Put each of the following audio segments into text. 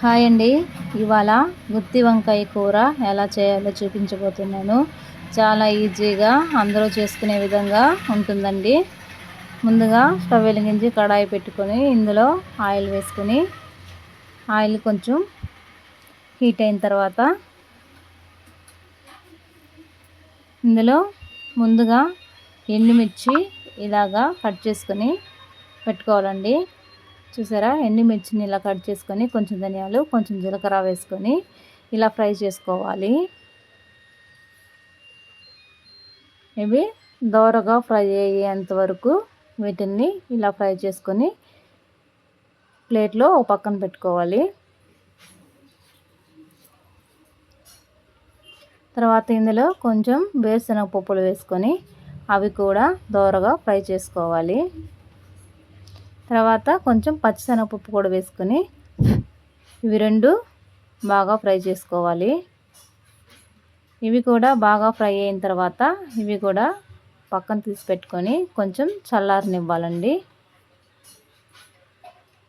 Hi అండి. ఇవాళ గుత్తి వంకాయ కూర ఎలా చేయాలో చూపించబోతున్నాను. చాలా ఈజీగా అందరూ చేసుకునే విధంగా ఉంటుందండి. ముందుగా స్టవ్ వెలిగించి కడాయి పెట్టుకొని ఇందులో ఆయిల్ వేసుకొని ఆయిల్ కొంచెం హీట్ అయిన తర్వాత ఇందులో ముందుగా ఎండుమిర్చి ఇలాగా కట్ చేసుకొని పెట్టుకోవాలండి. చూసారా? ఎండుమిర్చిని ఇలా కట్ చేసుకొని కొంచెం ధనియాలు కొంచెం జీలకర్ర వేసుకొని ఇలా ఫ్రై చేసుకోవాలి. ఇవి దోరగా ఫ్రై అయ్యేంత వరకు వీటిని ఇలా ఫ్రై చేసుకొని ప్లేట్లో ఒక పక్కన పెట్టుకోవాలి. తర్వాత ఇందులో కొంచెం వేరుశనగ పప్పులు వేసుకొని అవి కూడా దోరగా ఫ్రై చేసుకోవాలి. తర్వాత కొంచెం పచ్చిశనగపప్పు కూడా వేసుకొని ఇవి రెండు బాగా ఫ్రై చేసుకోవాలి. ఇవి కూడా బాగా ఫ్రై అయిన తర్వాత ఇవి కూడా పక్కన తీసి పెట్టుకొని కొంచెం చల్లారనివ్వాలండి.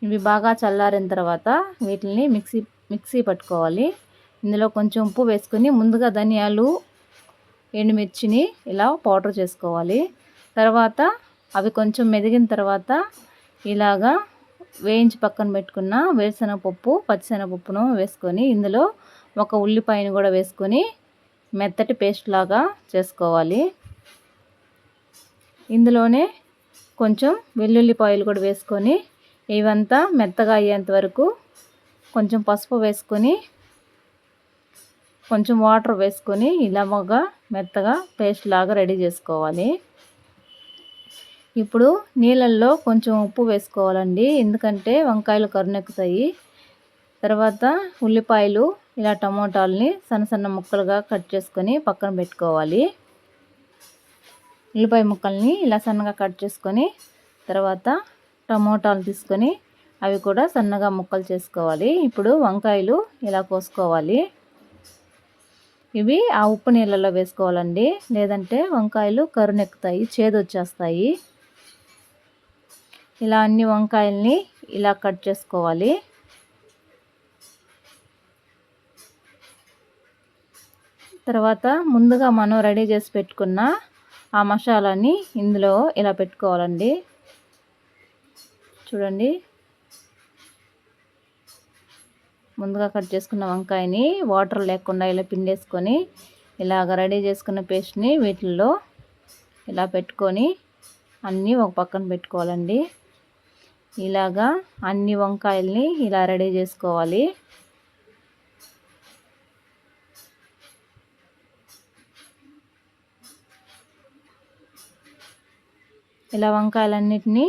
ఇవి బాగా చల్లారిన తర్వాత వీటిని మిక్సీ మిక్సీ పట్టుకోవాలి. ఇందులో కొంచెం ఉప్పు వేసుకొని ముందుగా ధనియాలు ఎండుమిర్చిని ఇలా పౌడర్ చేసుకోవాలి. తర్వాత అవి కొంచెం మెదిగిన తర్వాత ఇలాగా వేయించి పక్కన పెట్టుకున్న వేరుశనగపప్పు పచ్చిశనగపప్పును వేసుకొని ఇందులో ఒక ఉల్లిపాయను కూడా వేసుకొని మెత్తటి పేస్ట్ లాగా చేసుకోవాలి. ఇందులోనే కొంచెం వెల్లుల్లిపాయలు కూడా వేసుకొని ఇవంతా మెత్తగా అయ్యేంత వరకు కొంచెం పసుపు వేసుకొని కొంచెం వాటర్ వేసుకొని ఇలాగా మెత్తగా పేస్ట్ లాగా రెడీ చేసుకోవాలి. ఇప్పుడు నీళ్ళల్లో కొంచెం ఉప్పు వేసుకోవాలండి. ఎందుకంటే వంకాయలు కరునెక్కుతాయి. తర్వాత ఉల్లిపాయలు ఇలా టమోటాలని సన్న సన్న ముక్కలుగా కట్ చేసుకొని పక్కన పెట్టుకోవాలి. ఉల్లిపాయ ముక్కల్ని ఇలా సన్నగా కట్ చేసుకొని తర్వాత టమోటాలు తీసుకొని అవి కూడా సన్నగా ముక్కలు చేసుకోవాలి. ఇప్పుడు వంకాయలు ఇలా కోసుకోవాలి. ఇవి ఆ ఉప్పు నీళ్ళలో వేసుకోవాలండి. లేదంటే వంకాయలు కరునెక్కుతాయి చేదు వచ్చేస్తాయి ఇలా అన్ని వంకాయల్ని ఇలా కట్ చేసుకోవాలి. తర్వాత ముందుగా మనం రెడీ చేసి పెట్టుకున్న ఆ మసాలాని ఇందులో ఇలా పెట్టుకోవాలండి. చూడండి. ముందుగా కట్ చేసుకున్న వంకాయని వాటర్ లేకుండా ఇలా పిండేసుకొని ఇలాగ రెడీ చేసుకున్న పేస్ట్ని వీటిల్లో ఇలా పెట్టుకొని అన్నీ ఒక పక్కన పెట్టుకోవాలండి. ఇలాగా అన్ని వంకాయల్ని ఇలా రెడీ చేసుకోవాలి. ఇలా వంకాయలన్నిటినీ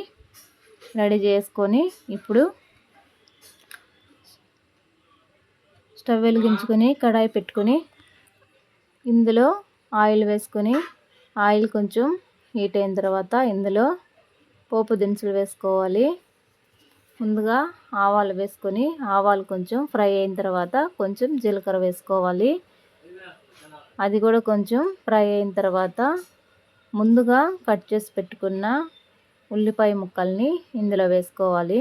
రెడీ చేసుకొని ఇప్పుడు స్టవ్ వెలిగించుకొని కడాయి పెట్టుకొని ఇందులో ఆయిల్ వేసుకొని ఆయిల్ కొంచెం హీట్ అయిన తర్వాత ఇందులో పోపు దినుసులు వేసుకోవాలి. ముందుగా ఆవాలు వేసుకొని ఆవాలు కొంచెం ఫ్రై అయిన తర్వాత కొంచెం జీలకర్ర వేసుకోవాలి. అది కూడా కొంచెం ఫ్రై అయిన తర్వాత ముందుగా కట్ చేసి పెట్టుకున్న ఉల్లిపాయ ముక్కల్ని ఇందులో వేసుకోవాలి.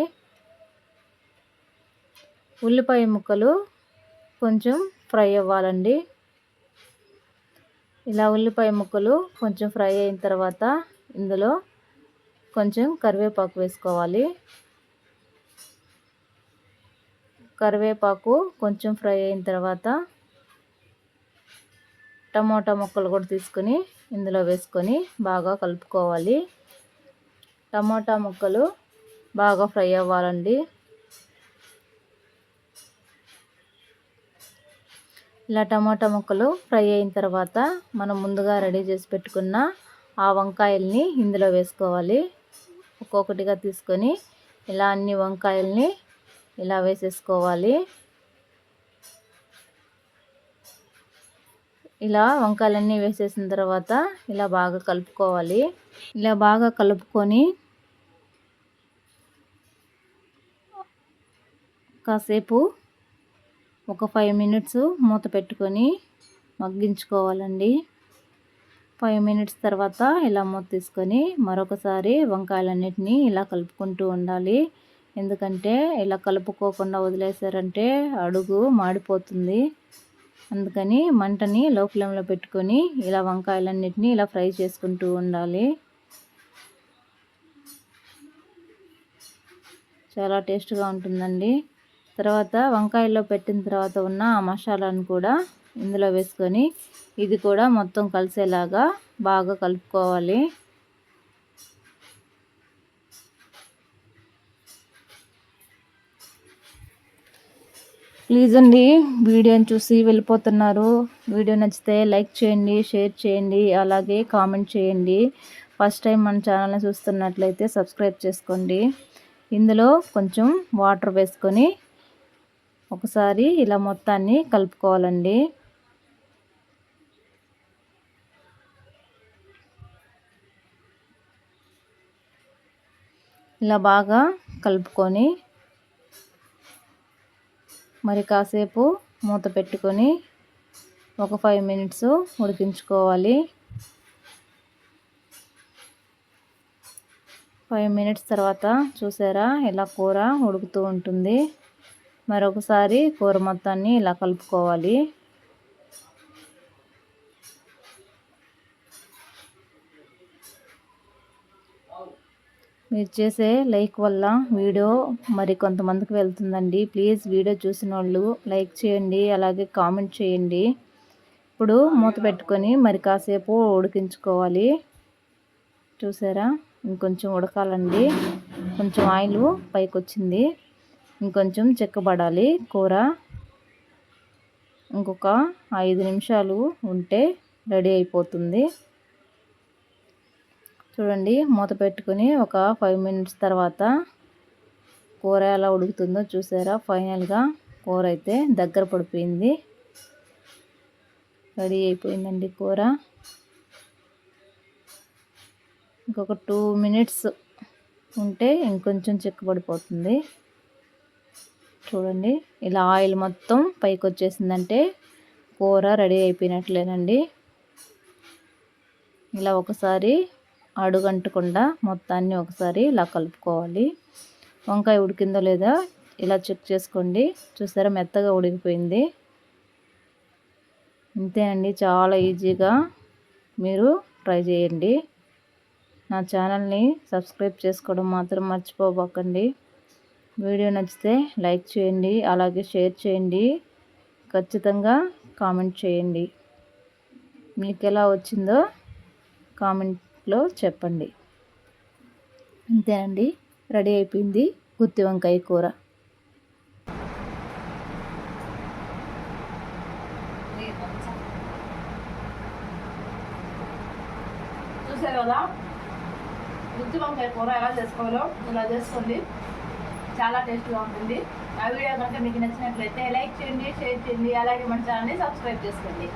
ఉల్లిపాయ ముక్కలు కొంచెం ఫ్రై అవ్వాలండి. ఇలా ఉల్లిపాయ ముక్కలు కొంచెం ఫ్రై అయిన తర్వాత ఇందులో కొంచెం కరివేపాకు వేసుకోవాలి. కరివేపాకు కొంచెం ఫ్రై అయిన తర్వాత టమోటా ముక్కలు కూడా తీసుకొని ఇందులో వేసుకొని బాగా కలుపుకోవాలి. టమోటా ముక్కలు బాగా ఫ్రై అవ్వాలండి. ఇలా టమాటా ముక్కలు ఫ్రై అయిన తర్వాత మనం ముందుగా రెడీ చేసి పెట్టుకున్న ఆ వంకాయల్ని ఇందులో వేసుకోవాలి. ఒక్కొక్కటిగా తీసుకొని ఇలా అన్ని వంకాయల్ని ఇలా వేసేసుకోవాలి. ఇలా వంకాయలన్నీ వేసేసిన తర్వాత ఇలా బాగా కలుపుకోవాలి. ఇలా బాగా కలుపుకొని కాసేపు ఒక ఫైవ్ మినిట్స్ మూత పెట్టుకొని మగ్గించుకోవాలండి. ఫైవ్ మినిట్స్ తర్వాత ఇలా మూత తీసుకొని మరొకసారి వంకాయలన్నిటినీ ఇలా కలుపుకుంటూ ఉండాలి. ఎందుకంటే ఇలా కలుపుకోకుండా వదిలేసారంటే అడుగు మాడిపోతుంది. అందుకని మంటని లో ఫ్లేమ్లో పెట్టుకొని ఇలా వంకాయలన్నిటిని ఇలా ఫ్రై చేసుకుంటూ ఉండాలి. చాలా టేస్ట్గా ఉంటుందండి. తర్వాత వంకాయల్లో పెట్టిన తర్వాత ఉన్న ఆ మసాలాను కూడా ఇందులో వేసుకొని ఇది కూడా మొత్తం కలిసేలాగా బాగా కలుపుకోవాలి. ప్లీజ్ అండి వీడియోని చూసి వెళ్ళిపోతున్నారు. వీడియో నచ్చితే లైక్ చేయండి షేర్ చేయండి అలాగే కామెంట్ చేయండి. ఫస్ట్ టైం మన ఛానల్ని చూస్తున్నట్లయితే సబ్స్క్రైబ్ చేసుకోండి. ఇందులో కొంచెం వాటర్ వేసుకొని ఒకసారి ఇలా మొత్తాన్ని కలుపుకోవాలండి. ఇలా బాగా కలుపుకొని మరి కాసేపు మూత పెట్టుకొని ఒక ఫైవ్ మినిట్స్ ఉడికించుకోవాలి. ఫైవ్ మినిట్స్ తర్వాత చూసారా ఇలా కూర ఉడుకుతూ ఉంటుంది. మరొకసారి కూర మొత్తాన్ని ఇలా కలుపుకోవాలి. మీరు చేసే లైక్ వల్ల వీడియో మరి కొంతమందికి వెళ్తుందండి. ప్లీజ్ వీడియో చూసిన వాళ్ళు లైక్ చేయండి అలాగే కామెంట్ చేయండి. ఇప్పుడు మూత పెట్టుకొని మరి కాసేపు ఉడికించుకోవాలి. చూసారా? ఇంకొంచెం ఉడకాలండి. కొంచెం ఆయిల్ పైకి వచ్చింది ఇంకొంచెం చెక్కబడాలి కూర. ఇంకొక ఐదు నిమిషాలు ఉంటే రెడీ అయిపోతుంది. చూడండి మూత పెట్టుకుని ఒక ఫైవ్ మినిట్స్ తర్వాత కూర ఎలా ఉడుకుతుందో చూసారా? ఫైనల్గా కూర అయితే దగ్గర పడిపోయింది. రెడీ అయిపోయిందండి కూర. ఇంకొక టూ మినిట్స్ ఉంటే ఇంకొంచెం చిక్కబడిపోతుంది చూడండి ఇలా ఆయిల్ మొత్తం పైకి వచ్చేసిందంటే కూర రెడీ అయిపోయినట్లేనండి. ఇలా ఒకసారి అడుగంటకుండా మొత్తాన్ని ఒకసారి ఇలా కలుపుకోవాలి. వంకాయ ఉడికిందో లేదా ఇలా చెక్ చేసుకోండి. చూసారా మెత్తగా ఉడికిపోయింది. అంతే అండి. చాలా ఈజీగా మీరు ట్రై చేయండి. నా ఛానల్ని సబ్స్క్రైబ్ చేసుకోవడం మాత్రం మర్చిపోబోకండి వీడియో నచ్చితే లైక్ చేయండి అలాగే షేర్ చేయండి. ఖచ్చితంగా కామెంట్ చేయండి. మీకు ఎలా వచ్చిందో కామెంట్ లో చెప్పండి. అంతేనండి రెడీ అయిపోయింది గుత్తి వంకాయ కూర. చూసారు కదా? గుత్తి వంకాయ కూర ఎలా చేసుకోవాలో ఇలా చేసుకోండి. చాలా టేస్ట్గా ఉంటుంది. ఆ వీడియో కనుక మీకు నచ్చినట్లయితే లైక్ చేయండి షేర్ చేయండి అలాగే మన ఛానల్ని సబ్స్క్రైబ్ చేసుకోండి.